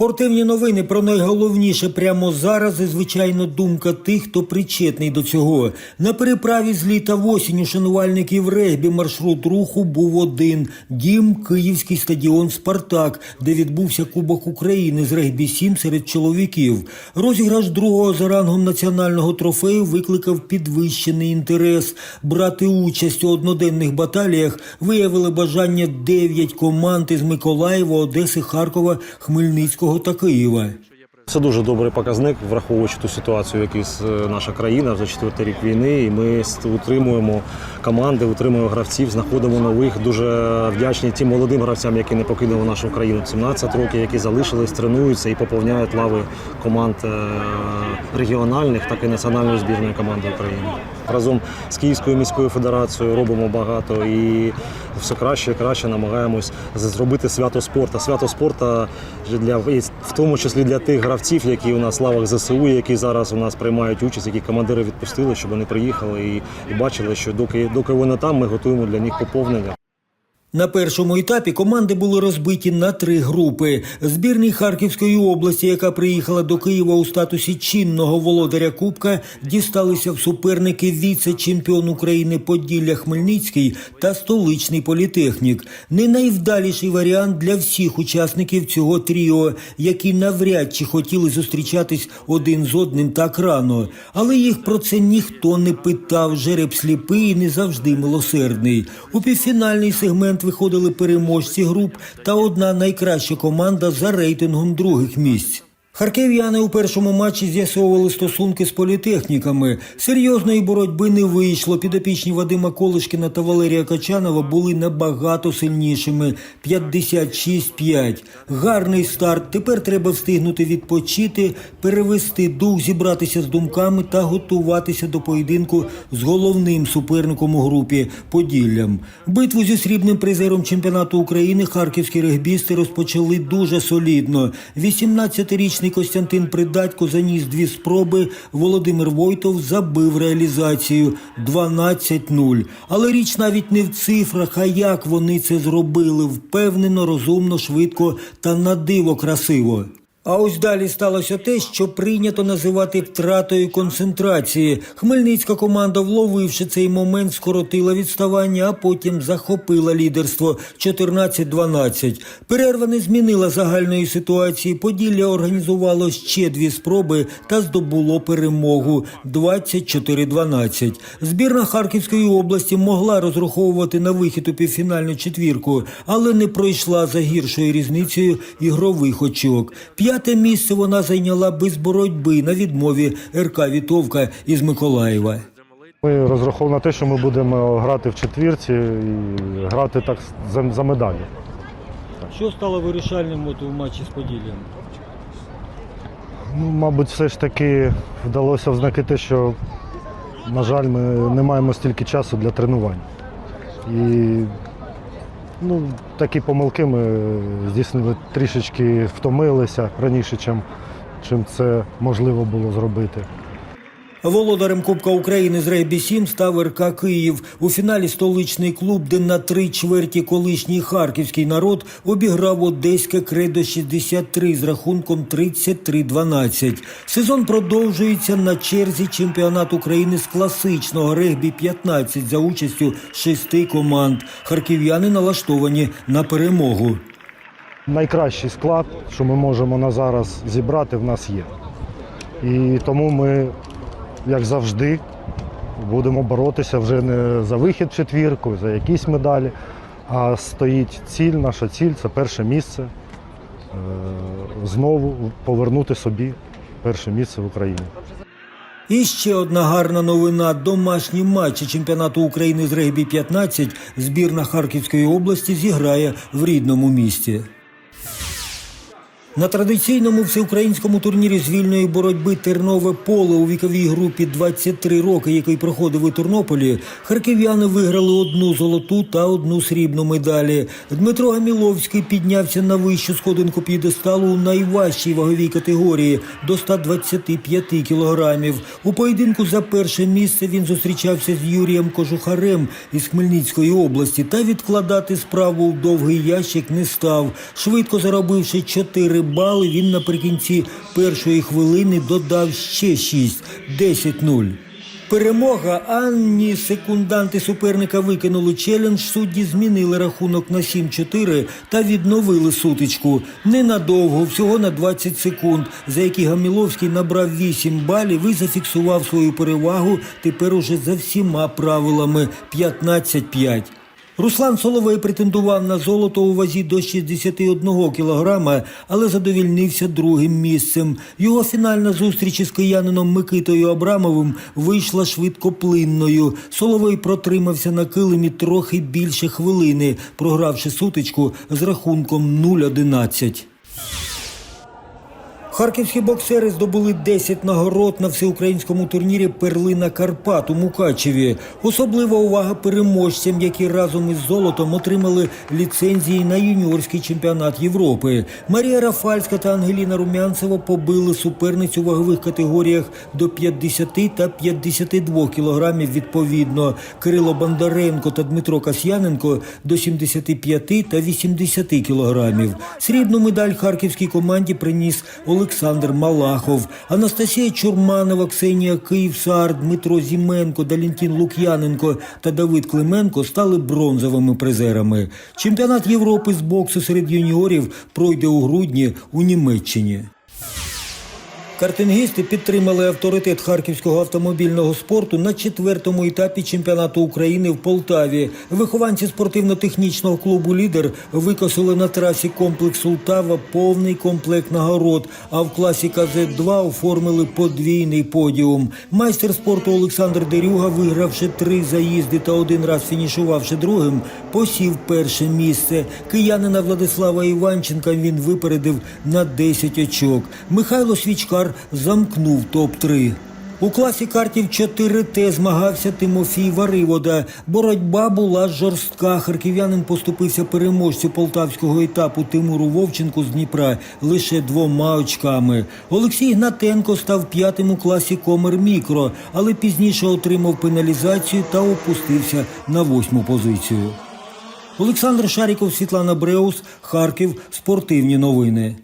Спортивні новини про найголовніше прямо зараз і звичайно думка тих, хто причетний до цього. На переправі з літа в осінь у шанувальників регбі маршрут руху був один дім Київський стадіон Спартак, де відбувся Кубок України з регбі 7 серед чоловіків. Розіграш другого за рангом національного трофею викликав підвищений інтерес. Брати участь у одноденних баталіях виявили бажання 9 команд із Миколаєва, Одеси, Харкова, Хмельницького та Києва. Це дуже добрий показник, враховуючи ту ситуацію, в якій е, наша країна вже четвертий рік війни. І ми утримуємо команди, утримуємо гравців, знаходимо нових. Дуже вдячні тим молодим гравцям, які не покинули нашу країну 17 років, які залишились, тренуються і поповняють лави команд е, регіональних, так і національної збірної команди України. Разом з Київською міською федерацією робимо багато і все краще і краще намагаємось зробити свято спорту. Свято спорту для в тому числі для тих гравців, які у нас лавах ЗСУ, які зараз у нас приймають участь, які командири відпустили, щоб вони приїхали і, і бачили, що доки, доки вони там, ми готуємо для них поповнення. На першому етапі команди були розбиті на три групи. Збірній Харківської області, яка приїхала до Києва у статусі чинного володаря Кубка, дісталися в суперники віце-чемпіон України Поділля Хмельницький та столичний політехнік. Не найвдаліший варіант для всіх учасників цього тріо, які навряд чи хотіли зустрічатись один з одним так рано. Але їх про це ніхто не питав. Жереб сліпий і не завжди милосердний. У півфінальний сегмент виходили переможці груп та одна найкраща команда за рейтингом других місць. Харків'яни у першому матчі з'ясовували стосунки з політехніками. Серйозної боротьби не вийшло. Підопічні Вадима Колишкіна та Валерія Качанова були набагато сильнішими 56-5. Гарний старт. Тепер треба встигнути відпочити, перевести дух, зібратися з думками та готуватися до поєдинку з головним суперником у групі Поділлям. Битву зі срібним призером чемпіонату України харківські регбісти розпочали дуже солідно. 18-річний Костянтин Придатько заніс дві спроби. Володимир Войтов забив реалізацію 12-0. Але річ навіть не в цифрах, а як вони це зробили впевнено, розумно, швидко та на диво красиво. А ось далі сталося те, що прийнято називати втратою концентрації. Хмельницька команда, вловивши цей момент, скоротила відставання, а потім захопила лідерство 14-12. Перерва не змінила загальної ситуації. Поділля організувало ще дві спроби та здобуло перемогу 24-12. Збірна Харківської області могла розраховувати на вихід у півфінальну четвірку, але не пройшла за гіршою різницею ігрових очок. П'яте місце вона зайняла без боротьби на відмові РК Вітовка із Миколаєва. Ми розраховуємо на те, що ми будемо грати в четвірці і грати так за, за медалі. Що стало вирішальним от у матчі з Поділлям? Ну, мабуть, все ж таки вдалося взнаки те, що, на жаль, ми не маємо стільки часу для тренувань. І ну, такі помилки ми здійснили трішечки втомилися раніше, чим, чим це можливо було зробити. Володарем Кубка України з регбі 7 став РК Київ. У фіналі столичний клуб, де на три чверті колишній харківський народ обіграв одеське кредо 63 з рахунком 33-12. Сезон продовжується на черзі чемпіонат України з класичного регбі 15 за участю шести команд. Харків'яни налаштовані на перемогу. Найкращий склад, що ми можемо на зараз зібрати, в нас є. І тому ми, як завжди, будемо боротися вже не за вихід четвірку, за якісь медалі, а стоїть ціль, наша ціль це перше місце. Е, Знову повернути собі перше місце в Україні. І ще одна гарна новина. Домашні матчі чемпіонату України з регбі 15 збірна Харківської області зіграє в рідному місті. На традиційному всеукраїнському турнірі з вільної боротьби Тернове поле у віковій групі 23 роки, який проходив у Тернополі, харків'яни виграли одну золоту та одну срібну медалі. Дмитро Гаміловський піднявся на вищу сходинку п'єдесталу у найважчій ваговій категорії до 125 кілограмів. У поєдинку за перше місце він зустрічався з Юрієм Кожухарем із Хмельницької області та відкладати справу в довгий ящик не став, швидко заробивши 4 бали, він наприкінці першої хвилини додав ще 6 – 10-0. Перемога Анні секунданти суперника викинули челендж. Судді змінили рахунок на 7-4 та відновили сутичку. Ненадовго, всього на 20 секунд, за які Гаміловський набрав 8 балів і зафіксував свою перевагу тепер уже за всіма правилами 15-5. Руслан Соловей претендував на золото у вазі до 61 кілограма, але задовільнився другим місцем. Його фінальна зустріч із киянином Микитою Абрамовим вийшла швидкоплинною. Соловей протримався на килимі трохи більше хвилини, програвши сутичку з рахунком 0-11. Харківські боксери здобули 10 нагород на всеукраїнському турнірі Перлина Карпат у Мукачеві. Особлива увага переможцям, які разом із золотом отримали ліцензії на юніорський чемпіонат Європи. Марія Рафальська та Ангеліна Румянцева побили суперницю у вагових категоріях до 50 та 52 кілограмів відповідно. Кирило Бондаренко та Дмитро Касьяненко до 75 та 80 кілограмів. Срібну медаль харківській команді приніс Олександр Малахов, Анастасія Чурманова, Ксенія Київсар, Дмитро Зіменко, Далінтін Лук'яненко та Давид Клименко стали бронзовими призерами. Чемпіонат Європи з боксу серед юніорів пройде у грудні у Німеччині. Картингісти підтримали авторитет харківського автомобільного спорту на четвертому етапі чемпіонату України в Полтаві. Вихованці спортивно-технічного клубу Лідер викосили на трасі комплекс Султава повний комплект нагород. А в класі КЗ-2 оформили подвійний подіум. Майстер спорту Олександр Дерюга, вигравши три заїзди та один раз фінішувавши другим, посів перше місце. Киянина Владислава Іванченка він випередив на 10 очок. Михайло Свічкар замкнув топ-3. У класі картів 4Т змагався Тимофій Варивода. Боротьба була жорстка. Харків'янин поступився переможцю полтавського етапу Тимуру Вовченку з Дніпра лише двома очками. Олексій Гнатенко став п'ятим у класі Комер Мікро, але пізніше отримав пеналізацію та опустився на восьму позицію. Олександр Шаріков, Світлана Бреус, Харків. Спортивні новини.